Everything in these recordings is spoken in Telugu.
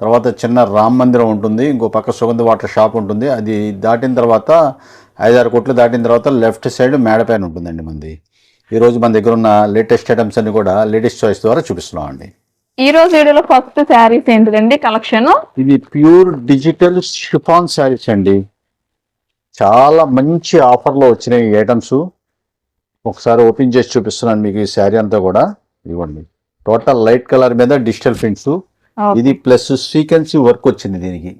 తర్వాత చిన్న రామ్ మందిరం ఉంటుంది ఇంకో పక్క సుగంధ వాటర్ షాప్ ఉంటుంది. అది దాటిన తర్వాత ఐదారు కోట్లు దాటిన తర్వాత లెఫ్ట్ సైడ్ మేడపైన ఉంటుందండి మంది. ఈరోజు మన దగ్గర ఉన్న లేటెస్ట్ ఐటమ్స్ అన్ని కూడా లేటెస్ట్ చాయిస్ ద్వారా చూపిస్తున్నాం అండి. ఈ రోజు వీడియోలో ఫస్ట్ శారీస్ ఏంటిదండి? కలెక్షన్? ఇది ప్యూర్ డిజిటల్ షిఫాన్ శారీస్ అండి. చాలా మంచి ఆఫర్లో వచ్చినాయి ఐటమ్స్. ఒకసారి ఓపెన్ చేసి చూపిస్తున్నాను మీకు ఈ శారీ అంతా కూడా. ఇవ్వండి. టోటల్ లైట్ కలర్ మీద డిజిటల్ ప్రింట్స్. ఇది ప్లస్ సీక్వెన్సీ వర్క్ వచ్చింది దీనికి.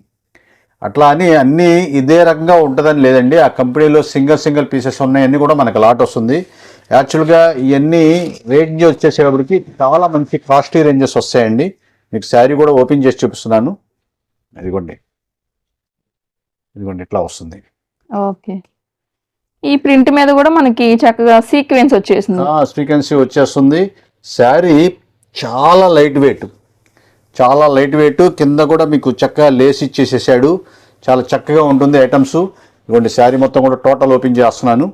అట్లా అని అన్నీ ఇదే రకంగా ఉంటుందని లేదండి. ఆ కంపెనీలో సింగిల్ సింగిల్ పీసెస్ ఉన్నాయన్నీ కూడా మనకు లాట్ వస్తుంది. యాక్చువల్గా ఇవన్నీ రేంజ్ వచ్చేసేటప్పటికి చాలా మంచి కాస్ట్లీ రేంజెస్ వస్తాయండి. మీకు శారీ కూడా ఓపెన్ చేసి చూపిస్తున్నాను. ఇదిగోండి. ఇదిగోండి ఇట్లా వస్తుంది. ఓకే. ఈ ప్రింట్ మీద కూడా మనకి చక్కగా సీక్వెన్స్ వచ్చేసింది. ఫ్రీక్వెన్సీ వచ్చేస్తుంది. శారీ చాలా లైట్ వెయిట్. చాలా లైట్ వెయిట్ కింద కూడా మీకు చక్కగా లేస్ ఇచ్చేసేసాడు. చాలా చక్కగా ఉంటుంది ఐటమ్స్ ఇదిగోండి శారీ మొత్తం కూడా టోటల్ ఓపెన్ చేస్తున్నాను.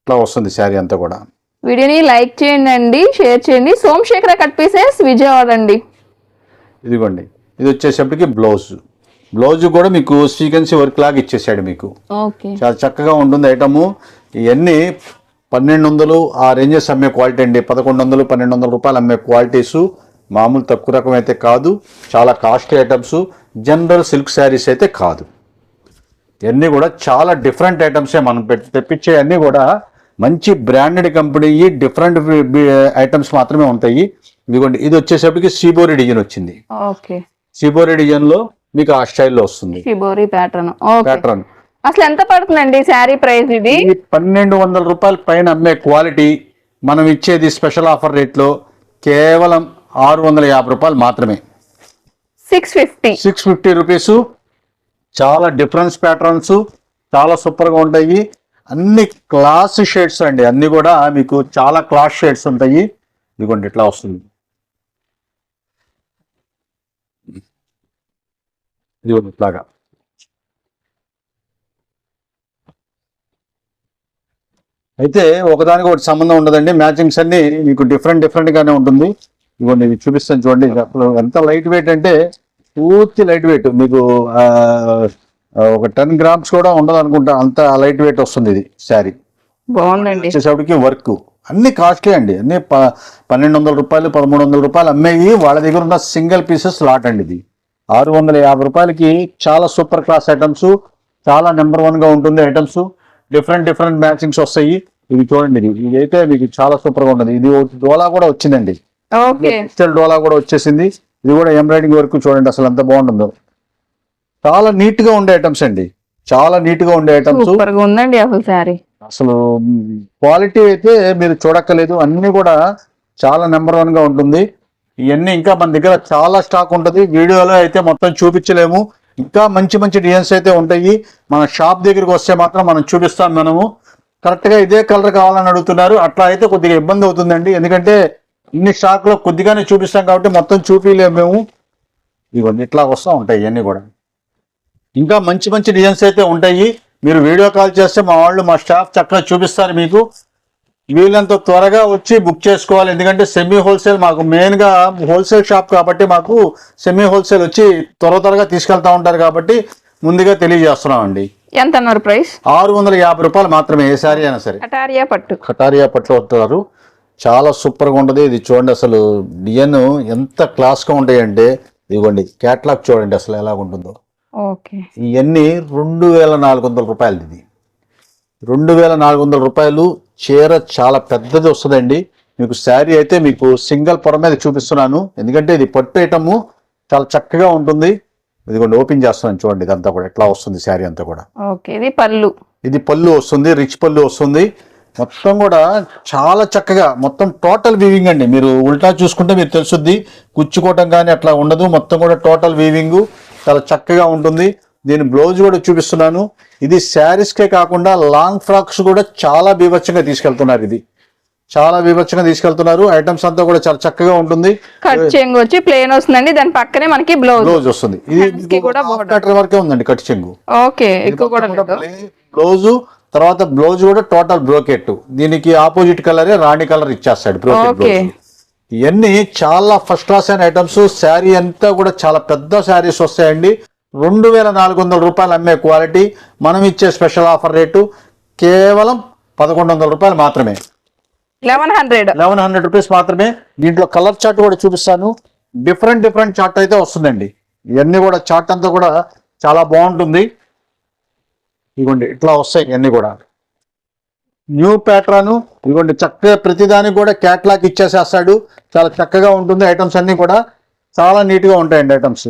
ఇట్లా వస్తుంది శారీ అంతా కూడా. వీడియోని లైక్ చేయండి అండి షేర్ చేయండి. సోమశేఖర కట్ పీసెస్ విజయవాడ అండి. ఇదిగోండి. ఇది వచ్చేసప్పటికి బ్లౌజ్ బ్లౌజ్ కూడా మీకు సీక్వెన్సీ వర్క్ లాగా ఇచ్చేసాడు మీకు. చాలా చక్కగా ఉంటుంది ఐటము ఇవన్నీ పన్నెండు వందలు ఆ రేంజెస్ అమ్మే క్వాలిటీ అండి. పదకొండు వందలు పన్నెండు వందల రూపాయలు అమ్మే క్వాలిటీస్. మామూలు తక్కువ రకం అయితే కాదు. చాలా costly items. General silk saris అయితే కాదు. ఇవన్నీ కూడా చాలా డిఫరెంట్ ఐటమ్సే మనం తెప్పించే అన్నీ కూడా మంచి బ్రాండెడ్ కంపెనీ డిఫరెంట్ ఐటమ్స్ మాత్రమే ఉంటాయి. ఇదిగోండి ఇది వచ్చేసప్పటికి సీబోరి డిజైన్ వచ్చింది. ఓకే. సీబోరి డిజైన్లో మీకు ఆ స్టైల్లో వస్తుంది. ప్యాటర్న్. అసలు ఎంత పడుతుందండి శారీ ప్రైస్ ఇది? పన్నెండు వందల రూపాయల పైన అమ్మే క్వాలిటీ మనం ఇచ్చేది స్పెషల్ ఆఫర్ రేట్లో కేవలం ఆరు వందల యాభై రూపాయలు మాత్రమే. Six fifty six fifty rupees చాలా డిఫరెన్స్ ప్యాటర్న్స్ చాలా సూపర్గా ఉంటాయి. అన్ని క్లాస్ షేడ్స్ అండి అన్ని కూడా మీకు చాలా క్లాస్ షేడ్స్ ఉంటాయి. ఇదిగోండి ఇట్లా వస్తుంది. ఇదిగోండి ఇట్లాగా. అయితే ఒకదానికి ఒకటి సంబంధం ఉండదండి. మ్యాచింగ్స్ అన్ని మీకు డిఫరెంట్ డిఫరెంట్ గానే ఉంటుంది. ఇదిగోండి ఇది చూపిస్తాను చూడండి. అసలు ఎంత లైట్ వెయిట్ అంటే పూర్తి లైట్ వెయిట్ మీకు ఒక టెన్ గ్రామ్స్ కూడా ఉండదు అనుకుంటా అంత లైట్ వెయిట్ వస్తుంది ఇది శారీ. బాగుందండి. వచ్చేసరికి వర్క్. అన్ని కాస్ట్లీ అండి. అన్ని పన్నెండు వందల రూపాయలు పదమూడు వందల రూపాయలు అమ్మేవి. వాళ్ళ దగ్గర ఉన్న సింగిల్ పీసెస్ లాట్ అండి ఇది. ఆరు వందల యాభై రూపాయలకి చాలా సూపర్ క్లాస్ ఐటమ్స్ చాలా నెంబర్ వన్గా ఉంటుంది ఐటమ్స్. డిఫరెంట్ డిఫరెంట్ మ్యాచింగ్స్ వస్తాయి. ఇది చూడండి ఇది ఇది అయితే మీకు చాలా సూపర్గా ఉంటుంది. ఇది డోలా కూడా వచ్చిందండి. డిజిటల్ డోలా కూడా వచ్చేసింది. ఇది కూడా ఎంబ్రాయిడింగ్ వర్క్ చూడండి అసలు ఎంత బాగుంటుందో. చాలా నీట్గా ఉండే ఐటమ్స్ అండి. చాలా నీట్గా ఉండే ఐటమ్స్ ఉందండి అసలు శారీ. అసలు క్వాలిటీ అయితే మీరు చూడక్కర్లేదు. అన్ని కూడా చాలా నెంబర్ వన్గా ఉంటుంది. ఇవన్నీ ఇంకా మన దగ్గర చాలా స్టాక్ ఉంటుంది. వీడియోలో అయితే మొత్తం చూపించలేము. ఇంకా మంచి మంచి డిజైన్స్ అయితే ఉంటాయి. మన షాప్ దగ్గరికి వస్తే మాత్రం మనం చూపిస్తాం మనము. కరెక్ట్గా ఇదే కలర్ కావాలని అడుగుతున్నారు. అట్లా అయితే కొద్దిగా ఇబ్బంది అవుతుందండి. ఎందుకంటే ఇన్ని స్టాక్లో కొద్దిగానే చూపిస్తాం కాబట్టి మొత్తం చూపించలేము మేము. ఇవన్నీ ఇట్లా వస్తూ ఉంటాయి ఇవన్నీ కూడా. ఇంకా మంచి మంచి డిజైన్స్ అయితే ఉంటాయి. మీరు వీడియో కాల్ చేస్తే మా వాళ్ళు మా స్టాఫ్ చక్కగా చూపిస్తారు మీకు. వీళ్ళంత త్వరగా వచ్చి బుక్ చేసుకోవాలి. ఎందుకంటే సెమీ హోల్సేల్ మాకు మెయిన్గా హోల్సేల్ షాప్ కాబట్టి మాకు సెమీ హోల్సేల్ వచ్చి త్వర త్వరగా తీసుకెళ్తా ఉంటారు కాబట్టి ముందుగా తెలియజేస్తున్నాం అండి ఎంత అన్నారు ప్రైస్? ఆరు వందల యాభై రూపాయలు మాత్రమే ఏ సారీ అయినా సరే. కటారియా పట్టు. కటారియా పట్లు వస్తారు. చాలా సూపర్గా ఉంటుంది. ఇది చూడండి అసలు డిజైన్ ఎంత క్లాస్గా ఉంటాయంటే ఇదిగోండి క్యాట్లాగ్ చూడండి అసలు ఎలా ఉంటుందో. ఓకే. ఇవన్నీ రెండు వేల నాలుగు వందల రూపాయలు ఇది. రెండు వేల నాలుగు వందల రూపాయలు చీర చాలా పెద్దది వస్తుందండి. మీకు శారీ అయితే మీకు సింగిల్ పొర మీద చూపిస్తున్నాను. ఎందుకంటే ఇది పట్టు ఐటము చాలా చక్కగా ఉంటుంది. ఇదిగోండి ఓపెన్ చేస్తున్నాను చూడండి ఇదంతా కూడా ఎట్లా వస్తుంది శారీ అంతా కూడా. ఓకే ఇది పళ్ళు. ఇది పళ్ళు వస్తుంది రిచ్ పళ్ళు వస్తుంది. మొత్తం కూడా చాలా చక్కగా మొత్తం టోటల్ వీవింగ్ అండి. మీరు ఉల్టా చూసుకుంటే మీరు తెలుసుద్ది. గుచ్చుకోవటం కానీ అట్లా ఉండదు. మొత్తం కూడా టోటల్ వీవింగ్ చాలా చక్కగా ఉంటుంది. దీని బ్లౌజ్ కూడా చూపిస్తున్నాను. ఇది శారీస్కే కాకుండా లాంగ్ ఫ్రాక్స్ కూడా చాలా బీభత్సంగా తీసుకెళ్తున్నారు ఇది. చాలా బీభత్సంగా తీసుకెళ్తున్నారు. ఐటమ్స్ అంతా కూడా చాలా చక్కగా ఉంటుంది. కట్ చెంగు వచ్చి ప్లేన్ వస్తుందండి. దాని పక్కనే మనకి బ్లౌజ్. బ్లౌజ్ వస్తుంది. కూడా. ఇది వరకే ఉందండి కట్ చెంగు. ఓకే ఎక్కువ కూడా బ్లౌజ్ తర్వాత బ్లౌజ్ కూడా టోటల్ బ్రోకెట్ దీనికి ఆపోజిట్ కలరే రాణి కలర్ ఇచ్చేస్తాడు బ్రోకెట్ ఇవన్నీ చాలా ఫస్ట్ క్లాస్ అయిన ఐటమ్స్ శారీ అంతా కూడా చాలా పెద్ద శారీస్ వస్తాయండి. రెండు వేల నాలుగు వందల రూపాయలు అమ్మే క్వాలిటీ మనం ఇచ్చే స్పెషల్ ఆఫర్ రేటు కేవలం పదకొండు వందల రూపాయలు మాత్రమే. Eleven hundred. Eleven hundred rupees మాత్రమే. దీంట్లో కలర్ చార్ట్ కూడా చూపిస్తాను. డిఫరెంట్ డిఫరెంట్ చార్ట్ అయితే వస్తుందండి. ఇవన్నీ కూడా చార్ట్ అంతా కూడా చాలా బాగుంటుంది. ఇదిగోండి ఇట్లా వస్తాయి ఇవన్నీ కూడా. న్యూ ప్యాటర్న్ ఇదిగోండి చక్కగా ప్రతిదానికి కూడా క్యాట్లాగ్ ఇచ్చేసేస్తాడు. చాలా చక్కగా ఉంటుంది ఐటమ్స్ అన్ని కూడా. చాలా నీట్గా ఉంటాయండి ఐటమ్స్.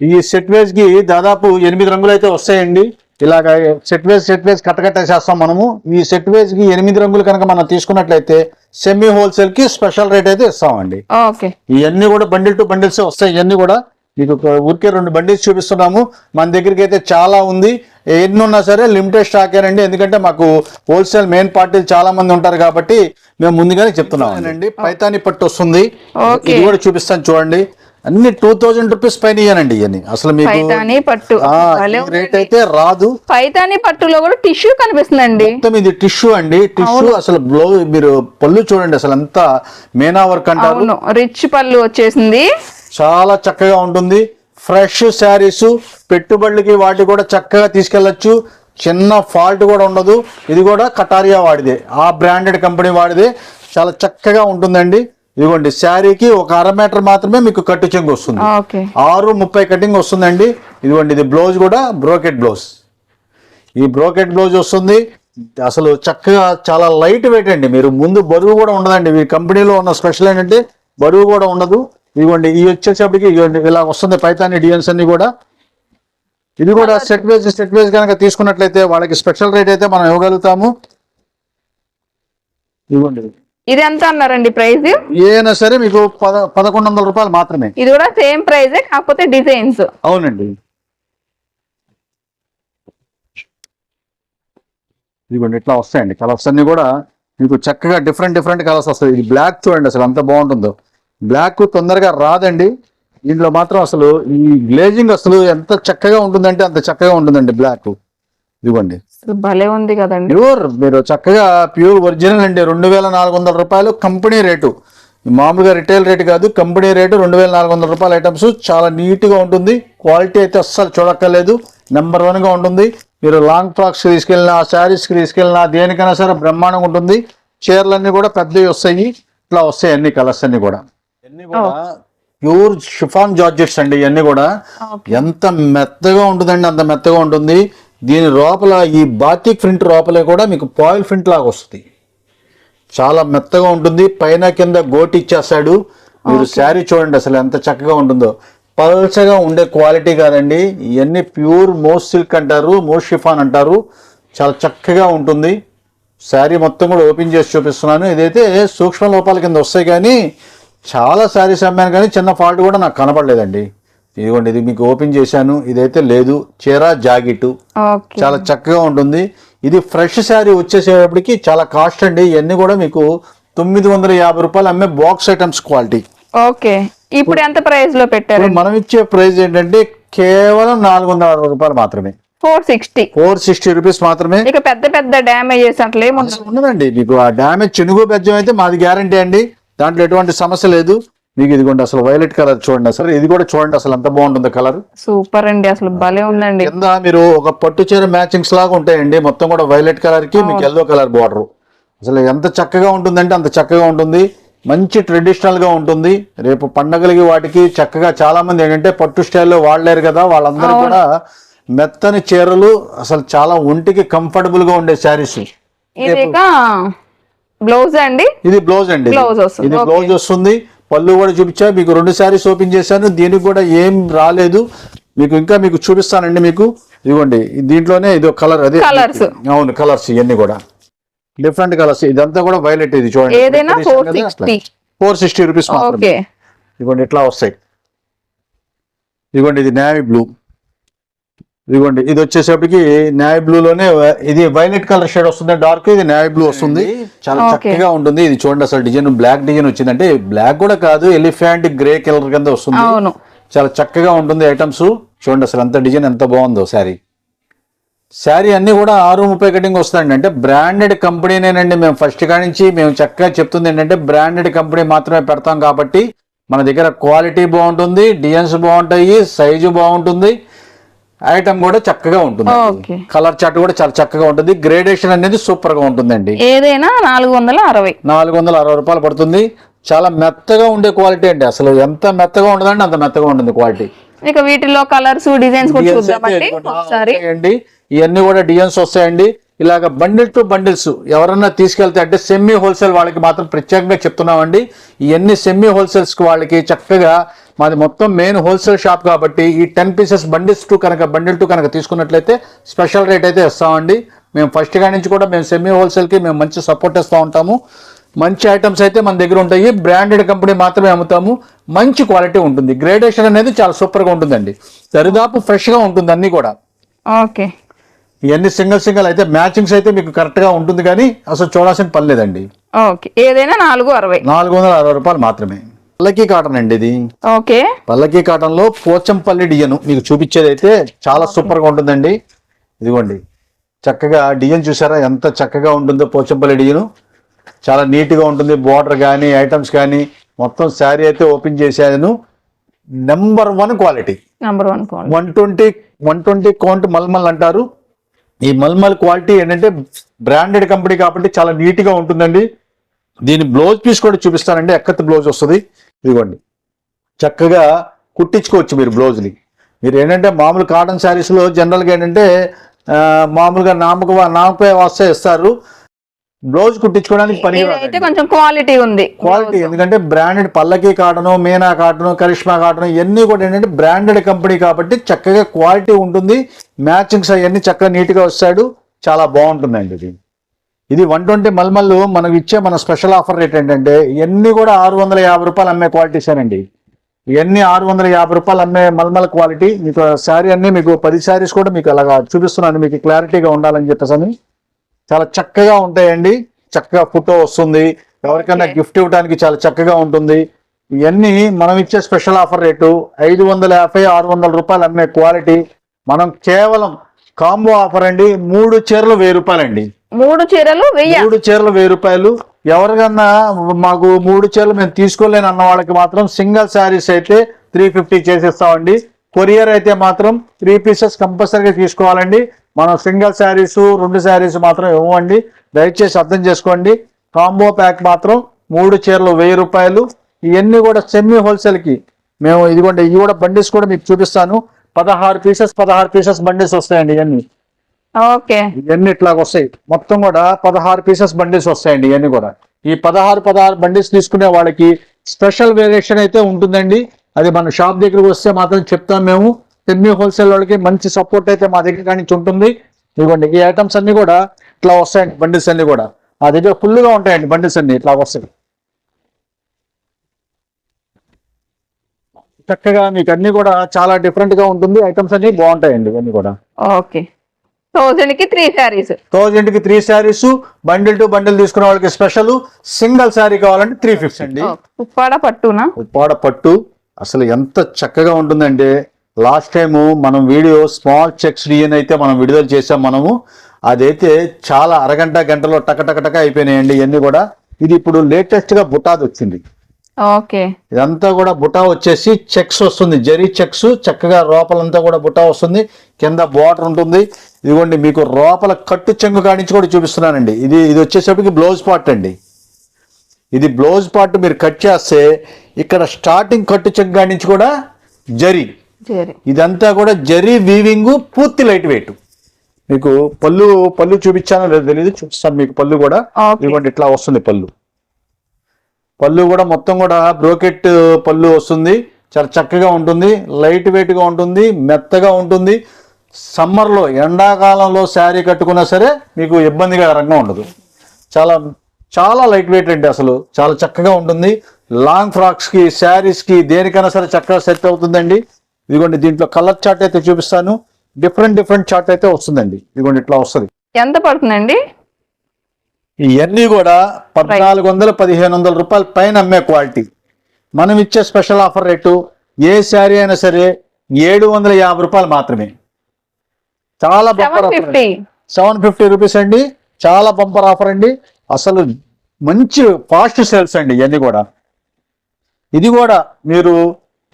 ఈ సెట్ వేస్కి దాదాపు ఎనిమిది రంగులు అయితే వస్తాయండి. ఇలాగ సెట్ వేస్ సెట్ వేస్ కట్టకట్టేసేస్తాం మనము. ఈ సెట్ వేస్కి ఎనిమిది రంగులు కనుక మనం తీసుకున్నట్లయితే సెమీ హోల్సేల్కి స్పెషల్ రేట్ అయితే ఇస్తామండి. ఓకే. ఇవన్నీ కూడా బండిల్ టు బండిల్స్ వస్తాయి. ఇవన్నీ కూడా మీకు ఒక ఊరికే రెండు బండిల్స్ చూపిస్తున్నాము. మన దగ్గరికి అయితే చాలా ఉంది. ఎన్ని ఉన్నా సరే లిమిటెడ్ స్టాక్ అండి ఎందుకంటే మాకు హోల్సేల్ మెయిన్ పార్టీలు చాలా మంది ఉంటారు కాబట్టి మేము ముందుగానే చెప్తున్నాం అండి పైతాని పట్టు వస్తుంది. ఇది కూడా చూపిస్తాను చూడండి. అన్ని టూ థౌజండ్ రూపీస్ పైన ఇయ్యానండి ఇవన్నీ అసలు మీకు పైతాని పట్టు. రేట్ అయితే రాదు. పైతాని పట్టులో కూడా టిష్యూ కనిపిస్తుందండి. మొత్తం ఇది టిష్యూ అండి. టిష్యూ అసలు బ్లౌజ్ మీరు పళ్ళు చూడండి అసలు అంతా మేనా వర్క్ అంటారు. రిచ్ పళ్ళు వచ్చేసింది. చాలా చక్కగా ఉంటుంది. ఫ్రెష్ శారీస్ పెట్టుబడులకి వాటి కూడా చక్కగా తీసుకెళ్ళొచ్చు చిన్న ఫాల్ట్ కూడా ఉండదు. ఇది కూడా కటారియా వాడిదే. ఆ బ్రాండెడ్ కంపెనీ వాడిదే. చాలా చక్కగా ఉంటుందండి. ఇదిగోండి శారీకి ఒక అర మీటర్ మాత్రమే మీకు కట్టు చెంగు వస్తుంది. ఆరు ముప్పై కటింగ్ వస్తుందండి. ఇదిగోండి ఇది బ్లౌజ్ కూడా బ్రోకెట్ బ్లౌజ్. ఈ బ్రోకెట్ బ్లౌజ్ వస్తుంది. అసలు చక్కగా చాలా లైట్ వెయిట్ అండి. మీరు ముందు బరువు కూడా ఉండదండి. ఈ కంపెనీలో ఉన్న స్పెషల్ ఏంటంటే బరువు కూడా ఉండదు. ఇదిగోండి ఇవి వచ్చేసప్పటికి ఇలా వస్తుంది పైతాని డిజైన్స్ అన్ని కూడా. ఇది కూడా సెట్ వేజ్ సెట్ వేజ్ కనుక తీసుకున్నట్లయితే వాళ్ళకి స్పెషల్ రేట్ అయితే మనం ఇవ్వగలుగుతాము. ఇదిగోండి. ఇది ఎంత అన్నారండి ప్రైస్ ఏదైనా సరే మీకు పద పదకొండు వందల రూపాయలు మాత్రమే. ఇది కూడా సేమ్ ప్రైజే కాకపోతే డిజైన్స్. అవునండి. ఇదిగోండి ఇట్లా వస్తాయండి కలర్స్ అన్ని కూడా. మీకు చక్కగా డిఫరెంట్ డిఫరెంట్ కలర్స్ వస్తాయి. ఇది బ్లాక్ చూడండి అసలు ఎంత బాగుంటుందో. బ్లాక్ తొందరగా రాదండి. దీంట్లో మాత్రం అసలు ఈ గ్లేజింగ్ అసలు ఎంత చక్కగా ఉంటుందంటే అంత చక్కగా ఉంటుందండి బ్లాక్. ఇదిగోండి. భలే ఉంది కదండి. ప్యూర్ మీరు చక్కగా ప్యూర్ ఒరిజినల్ అండి. రెండు వేల నాలుగు వందల రూపాయలు కంపెనీ రేటు. మామూలుగా రిటైల్ రేటు కాదు కంపెనీ రేటు రెండు వేల నాలుగు వందల రూపాయల ఐటమ్స్. చాలా నీట్గా ఉంటుంది. క్వాలిటీ అయితే అస్సలు చూడక్కర్లేదు. నెంబర్ వన్గా ఉంటుంది. మీరు లాంగ్ ఫ్రాక్స్ తీసుకెళ్ళినా శారీస్కి తీసుకెళ్ళినా దేనికైనా సరే బ్రహ్మాండంగా ఉంటుంది. చీరలన్నీ కూడా పెద్దవి వస్తాయి. ఇట్లా వస్తాయి అన్ని కలర్స్ అన్ని కూడా. అన్ని కూడా ప్యూర్ షిఫాన్ జార్జెట్స్ అండి ఇవన్నీ కూడా. ఎంత మెత్తగా ఉంటుందండి అంత మెత్తగా ఉంటుంది. దీని లోపల ఈ బాతిక్ ప్రింట్ లోపలే కూడా మీకు పాయిల్ ప్రింట్ లాగా వస్తుంది. చాలా మెత్తగా ఉంటుంది. పైన కింద గోటి ఇచ్చేస్తాడు. మీరు శారీ చూడండి అసలు ఎంత చక్కగా ఉంటుందో. పల్చగా ఉండే క్వాలిటీ కాదండి. ఇవన్నీ ప్యూర్ మోస్ సిల్క్ అంటారు మోస్ షిఫాన్ అంటారు. చాలా చక్కగా ఉంటుంది. శారీ మొత్తం కూడా ఓపెన్ చేసి చూపిస్తున్నాను. ఇదైతే సూక్ష్మ లోపాల కింద వస్తాయి కానీ చాలా శారీస్ అమ్మాను కానీ చిన్న ఫాల్ట్ కూడా నాకు కనపడలేదండి. ఇదిగోండి ఇది మీకు ఓపెన్ చేశాను. ఇదైతే లేదు. చీర జాకెట్ చాలా చక్కగా ఉంటుంది. ఇది ఫ్రెష్ శారీ వచ్చేసేటప్పటికి చాలా కాస్ట్ అండి. ఇవన్నీ కూడా మీకు తొమ్మిది వందల యాభై రూపాయలు అమ్మే బాక్స్ ఐటమ్స్ క్వాలిటీ. ఓకే. ఇప్పుడు ఎంత ప్రైస్లో పెట్టారు మనం ఇచ్చే ప్రైస్ ఏంటంటే కేవలం నాలుగు వందల అరవై రూపాయలు మాత్రమే. Four sixty. Four sixty rupees మాత్రమే. ఇక పెద్ద పెద్ద డ్యామేజెస్ అట్లా అసలు ఉండదండి. మీకు ఆ డ్యామేజ్ చెనుగు బెజ్జం అయితే మాది గ్యారంటీ అండి. దాంట్లో ఎటువంటి సమస్య లేదు. మీకు ఇదిగోండి అసలు వైలెట్ కలర్ చూడండి అసలు ఇది కూడా చూడండి అసలు ఎంత బాగుంటుంది కలర్ సూపర్ అండి అసలు భలే ఉందండి. కింద మీరు ఒక పట్టు చీర మ్యాచింగ్స్ లాగా ఉంటాయండి మొత్తం కూడా వైలెట్ కలర్కి మీకు ఎల్లో కలర్ బార్డర్ అసలు ఎంత చక్కగా ఉంటుందంటే అంత చక్కగా ఉంటుంది. మంచి ట్రెడిషనల్గా ఉంటుంది. రేపు పండగలకి వాటికి చక్కగా చాలా మంది ఏంటంటే పట్టు స్టైల్లో వాడలేరు కదా వాళ్ళందరూ కూడా మెత్తని చీరలు అసలు చాలా ఒంటికి కంఫర్టబుల్గా ఉండే శారీస్ బ్లౌజ్ అండి? ఇది బ్లౌజ్ అండి ఇది. బ్లౌజ్ వస్తుంది. పళ్ళు కూడా చూపించా మీకు రెండు శారీస్ ఓపెన్ చేశాను దీనికి కూడా ఏం రాలేదు. మీకు ఇంకా మీకు చూపిస్తానండి మీకు. ఇదిగోండి దీంట్లోనే ఇది కలర్ అదే. అవును కలర్స్ ఇవన్నీ కూడా. డిఫరెంట్ కలర్స్ ఇదంతా కూడా వైలెట్ ఇది చూడండి. ఫోర్ సిక్స్టీ రూపీస్ ఇదిగోండి ఇట్లా వస్తాయి. ఇదిగోండి ఇది నేవీ బ్లూ ఇదిగోండి ఇది వచ్చేసరికి నేవీ బ్లూ లోనే ఇది వైలెట్ కలర్ షేడ్ వస్తుంది డార్క్ ఇది నేవీ బ్లూ వస్తుంది. చాలా. చక్కగా ఉంటుంది. ఇది చూడండి అసలు డిజైన్ బ్లాక్ డిజైన్ వచ్చిందంటే బ్లాక్ కూడా కాదు ఎలిఫెంట్ గ్రే కలర్ కింద వస్తుంది. అవును. చాలా చక్కగా ఉంటుంది ఐటమ్స్ చూడండి అసలు ఎంత డిజైన్ ఎంత బాగుందో శారీ. శారీ అన్ని కూడా ఆరు ముప్పై కటింగ్ వస్తాయండి. అంటే బ్రాండెడ్ కంపెనీనేనండి మేము ఫస్ట్ కాడి నుంచి మేము చక్కగా చెప్తుంది ఏంటంటే బ్రాండెడ్ కంపెనీ మాత్రమే పెడతాం కాబట్టి మన దగ్గర క్వాలిటీ బాగుంటుంది డిజైన్స్ బాగుంటాయి సైజు బాగుంటుంది. ఐటమ్ కూడా చక్కగా ఉంటుంది. కలర్ చార్ట్ కూడా చాలా చక్కగా ఉంటుంది. గ్రేడేషన్ అనేది సూపర్గా ఉంటుందండి. ఏదైనా నాలుగు వందల అరవై. నాలుగు వందల అరవై రూపాయలు పడుతుంది. చాలా మెత్తగా ఉండే క్వాలిటీ అండి. అసలు ఎంత మెత్తగా ఉంటుందండి అంత మెత్తగా ఉంటుంది క్వాలిటీ ఇక వీటిలో కలర్స్ డిజైన్స్ చూద్దామండి వస్తాయండి ఇవన్నీ కూడా డిజైన్స్ వస్తాయండి. ఇలాగ బండిల్ టు బండిల్స్ ఎవరన్నా తీసుకెళ్తే అంటే సెమీ హోల్సేల్ వాళ్ళకి మాత్రం ప్రత్యేకంగా చెప్తున్నామండి. ఇవన్నీ సెమీ హోల్సేల్స్ వాళ్ళకి చక్కగా మాది మొత్తం మెయిన్ హోల్సేల్ షాప్ కాబట్టి ఈ టెన్ పీసెస్ బండిల్స్ టు కనుక బండిల్ టు కనుక తీసుకున్నట్లయితే స్పెషల్ రేట్ అయితే ఇస్తామండి. మేము ఫస్ట్గా నుంచి కూడా మేము సెమీ హోల్సేల్కి మేము మంచి సపోర్ట్ ఇస్తూ ఉంటాము. మంచి ఐటమ్స్ అయితే మన దగ్గర ఉంటాయి. బ్రాండెడ్ కంపెనీ మాత్రమే అమ్ముతాము. మంచి క్వాలిటీ ఉంటుంది. గ్రేడేషన్ అనేది చాలా సూపర్గా ఉంటుందండి. దరిదాపు ఫ్రెష్గా ఉంటుంది అన్నీ కూడా. ఓకే. ఇవన్నీ సింగిల్ సింగిల్ అయితే మ్యాచింగ్స్ అయితే మీకు కరెక్ట్గా ఉంటుంది కానీ అసలు చూడాల్సిన పని లేదండి. ఓకే. ఏదైనా నాలుగు అరవై. నాలుగు వందల అరవై రూపాయలు మాత్రమే. పల్లకీ కాటన్ అండి ఇది. ఓకే. పల్లకీ కాటన్లో పోచంపల్లి డిజైన్ మీకు చూపించేది అయితే చాలా సూపర్గా ఉంటుందండి. ఇదిగోండి. చక్కగా డిజైన్ చూసారా? ఎంత చక్కగా ఉంటుందో పోచంపల్లి డిజైన్ చాలా నీట్గా ఉంటుంది. బార్డర్ కానీ ఐటమ్స్ కానీ మొత్తం శారీ అయితే ఓపెన్ చేశాను. Number one quality. Number one one twenty one twenty count mulmul అంటారు. ఈ మల్మల్ క్వాలిటీ ఏంటంటే బ్రాండెడ్ కంపెనీ కాబట్టి చాలా నీట్గా ఉంటుందండి. దీని బ్లౌజ్ పీస్ కూడా చూపిస్తానండి. ఎక్కత్ బ్లౌజ్ వస్తుంది. ఇదిగోండి. చక్కగా కుట్టించుకోవచ్చు మీరు బ్లౌజ్ని. మీరు ఏంటంటే మామూలు కాటన్ శారీస్లో జనరల్గా ఏంటంటే మామూలుగా నామక నామపై వస్తే ఇస్తారు. బ్లౌజ్ కుట్టించుకోవడానికి పని కొంచెం క్వాలిటీ ఉంది క్వాలిటీ ఎందుకంటే branded Pallaki cotton Meena cotton Karishma cotton ఇవన్నీ కూడా ఏంటంటే బ్రాండెడ్ కంపెనీ కాబట్టి చక్కగా క్వాలిటీ ఉంటుంది. మ్యాచింగ్స్ అవన్నీ చక్కగా నీట్గా వస్తాడు. చాలా బాగుంటుందండి ఇది. ఇది వన్ ట్వంటీ మల్మల్లు మనకు ఇచ్చే మన స్పెషల్ ఆఫర్ రేట్ ఏంటంటే ఇవన్నీ కూడా ఆరు వందల యాభై రూపాయలు అమ్మే క్వాలిటీసేనండి ఇవన్నీ ఆరు వందల యాభై రూపాయలు అమ్మే మల్మల్ క్వాలిటీ. మీకు శారీ అన్ని మీకు పది శారీస్ కూడా మీకు అలాగా చూపిస్తున్నాను. మీకు క్లారిటీగా ఉండాలని చెప్పేసి అని. చాలా చక్కగా ఉంటాయండి. చక్కగా ఫోటో వస్తుంది. ఎవరికైనా. గిఫ్ట్ ఇవ్వడానికి చాలా చక్కగా ఉంటుంది. ఇవన్నీ మనం ఇచ్చే స్పెషల్ ఆఫర్ రేటు ఐదు వందల యాభై ఆరు వందల రూపాయలు అమ్మే క్వాలిటీ. మనం కేవలం కాంబో ఆఫర్ అండి. మూడు చీరలు వెయ్యి రూపాయలండి. మూడు చీరలు వెయ్యి. మూడు చీరలు వెయ్యి రూపాయలు. ఎవరికన్నా మాకు మూడు చీరలు మేము తీసుకోలేని అన్న వాళ్ళకి మాత్రం సింగిల్ శారీస్ అయితే త్రీ ఫిఫ్టీ చేసేస్తామండి. కొరియర్ అయితే మాత్రం త్రీ పీసెస్ కంపల్సరీగా తీసుకోవాలండి. మనం సింగిల్ శారీస్ రెండు శారీస్ మాత్రం ఇవ్వండి. దయచేసి అర్థం చేసుకోండి. కాంబో ప్యాక్ మాత్రం మూడు చీరలు వెయ్యి రూపాయలు. ఇవన్నీ కూడా సెమీ హోల్సేల్కి మేము ఇదిగోండి ఇవి కూడా బండిస్ కూడా మీకు చూపిస్తాను. పదహారు పీసెస్ పదహారు పీసెస్ బండిల్స్ వస్తాయండి ఇవన్నీ. ఓకే. ఇవన్నీ ఇట్లాగ వస్తాయి. మొత్తం కూడా పదహారు పీసెస్ బండిల్స్ వస్తాయండి ఇవన్నీ కూడా. ఈ పదహారు పదహారు బండిల్స్ తీసుకునే వాళ్ళకి స్పెషల్ వేరియేషన్ అయితే ఉంటుందండి. అది మన షాప్ దగ్గరికి వస్తే మాత్రం చెప్తాం మేము. సెమీ హోల్సేల్ వాళ్ళకి మంచి సపోర్ట్ అయితే మా దగ్గర నుంచి ఉంటుంది. ఇదిగోండి ఈ ఐటమ్స్ అన్ని కూడా ఇట్లా వస్తాయండి బండిల్స్ అన్ని కూడా. మా దగ్గర full గా ఉంటాయండి బండిల్స్ అన్ని ఇట్లా వస్తాయి. చక్కగా మీకు అన్ని కూడా చాలా డిఫరెంట్గా ఉంటుంది. ఐటమ్స్ అన్ని బాగుంటాయండి ఇవన్నీ కూడా. ఓకే. థౌజండ్కి త్రీ శారీస్. థౌజండ్కి three saris bundle to bundle తీసుకునే వాళ్ళకి స్పెషల్ సింగిల్ శారీ కావాలంటే త్రీ ఫిఫ్టీ అండి ఉప్పాడ పట్టునా? ఉప్పాడ పట్టు అసలు ఎంత చక్కగా ఉంటుందంటే లాస్ట్ టైం మనం వీడియో స్మాల్ చెక్స్ డిఎన్ అయితే మనం విడుదల చేసాం మనము అదైతే చాలా అరగంట గంటలో టక టక టక అయిపోయినాయండి ఇవన్నీ కూడా. ఇది ఇప్పుడు లేటెస్ట్గా బుటాది వచ్చింది ఓకే. ఇదంతా కూడా బుటా వచ్చేసి చెక్స్ వస్తుంది. జరీ చెక్స్ చక్కగా లోపలంతా కూడా బుటా వస్తుంది. కింద బార్డర్ ఉంటుంది. ఇదిగోండి మీకు లోపల కట్టు చెంగు కాడించి కూడా చూపిస్తున్నానండి. ఇది ఇది వచ్చేసరికి బ్లౌజ్ పార్ట్ అండి. ఇది బ్లౌజ్ పార్ట్ మీరు కట్ చేస్తే ఇక్కడ స్టార్టింగ్ కట్టు చెంగు కాడించి కూడా జరీ ఇదంతా కూడా జరీ వీవింగ్ పూర్తి లైట్ వెయిట్. మీకు పళ్ళు పళ్ళు చూపించానో లేదో తెలియదు చూపిస్తాను మీకు పళ్ళు కూడా. ఇదిగోండి ఇట్లా వస్తుంది పళ్ళు. పళ్ళు కూడా మొత్తం కూడా బ్రోకెట్ పళ్ళు వస్తుంది. చాలా చక్కగా ఉంటుంది. లైట్ వెయిట్గా ఉంటుంది. మెత్తగా ఉంటుంది. సమ్మర్లో ఎండాకాలంలో శారీ కట్టుకున్నా సరే మీకు ఇబ్బందికరంగా ఉండదు. చాలా చాలా లైట్ వెయిట్ అండి అసలు. చాలా చక్కగా ఉంటుంది. లాంగ్ ఫ్రాక్స్కి శారీస్కి దేనికైనా సరే చక్కగా సెట్ అవుతుందండి. ఇదిగోండి దీంట్లో కలర్ చార్ట్ అయితే చూపిస్తాను. డిఫరెంట్ డిఫరెంట్ చార్ట్ అయితే వస్తుందండి. ఇదిగోండి ఇట్లా వస్తుంది. ఎంత పడుతుందండి? ఇవన్నీ కూడా పద్నాలుగు వందల పదిహేను వందల రూపాయల పైన అమ్మే క్వాలిటీ. మనం ఇచ్చే స్పెషల్ ఆఫర్ రేటు ఏ శారీ అయినా సరే ఏడు వందల యాభై రూపాయలు మాత్రమే. చాలా bumper offer seven fifty rupees అండి. చాలా బంపర్ ఆఫర్ అండి. అసలు మంచి ఫాస్ట్ సేల్స్ అండి ఇవన్నీ కూడా. ఇది కూడా మీరు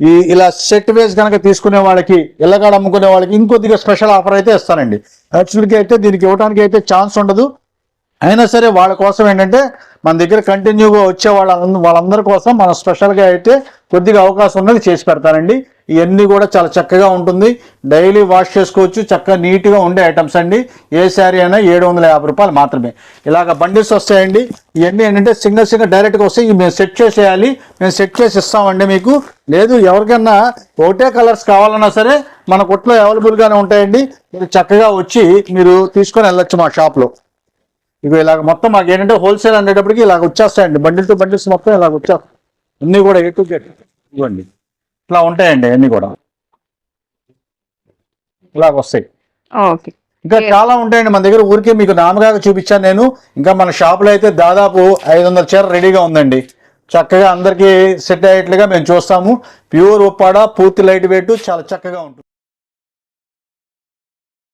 ఈ ఇలా సెట్ వేస్ కనుక తీసుకునే వాళ్ళకి ఇళ్ళగాడ అమ్ముకునే వాళ్ళకి ఇంకొద్దిగా స్పెషల్ ఆఫర్ అయితే ఇస్తానండి. యాక్చువల్గా అయితే దీనికి ఇవ్వడానికి అయితే ఛాన్స్ ఉండదు. అయినా సరే వాళ్ళ కోసం ఏంటంటే మన దగ్గర కంటిన్యూగా వచ్చే వాళ్ళ వాళ్ళందరి కోసం మనం స్పెషల్గా అయితే కొద్దిగా అవకాశం ఉన్నది చేసి పెడతానండి ఇవన్నీ కూడా చాలా చక్కగా ఉంటుంది. డైలీ వాష్ చేసుకోవచ్చు. చక్కగా నీట్గా ఉండే ఐటమ్స్ అండి. ఏ శారీ అయినా ఏడు వందల యాభై రూపాయలు మాత్రమే. ఇలాగ బండిల్స్ వస్తాయండి. ఇవన్నీ ఏంటంటే సింగల్ సింగల్ డైరెక్ట్గా వస్తే ఇవి మేము సెట్ చేసేయాలి. మేము సెట్ చేసి ఇస్తామండి మీకు. లేదు ఎవరికైనా ఒకటే కలర్స్ కావాలన్నా సరే మన కొట్లో అవైలబుల్గానే ఉంటాయండి. మీరు చక్కగా వచ్చి మీరు తీసుకొని వెళ్ళొచ్చు మా షాప్లో ఇవి ఇలాగ మొత్తం మాకు ఏంటంటే హోల్సేల్ అనేటప్పటికి ఇలాగ వచ్చేస్తాయండి. బండిల్ టు బండిల్స్ మొత్తం ఇలాగ వచ్చేస్తాయి. అన్నీ కూడా ఏ టు గెట్ ఇవ్వండి ఇట్లా ఉంటాయండి అన్నీ కూడా. ఇలాగ వస్తాయి. ఓకే. ఇంకా చాలా ఉంటాయండి. మన దగ్గర ఊరికే మీకు నామగా చూపించాను నేను. ఇంకా మన షాప్లో అయితే దాదాపు ఐదు వందల చీర రెడీగా ఉందండి. చక్కగా అందరికీ సెట్ అయ్యేట్లుగా మేము చూస్తాము. ప్యూర్ ఉప్పాడ పూర్తి లైట్ వెయిట్ చాలా చక్కగా ఉంటుంది.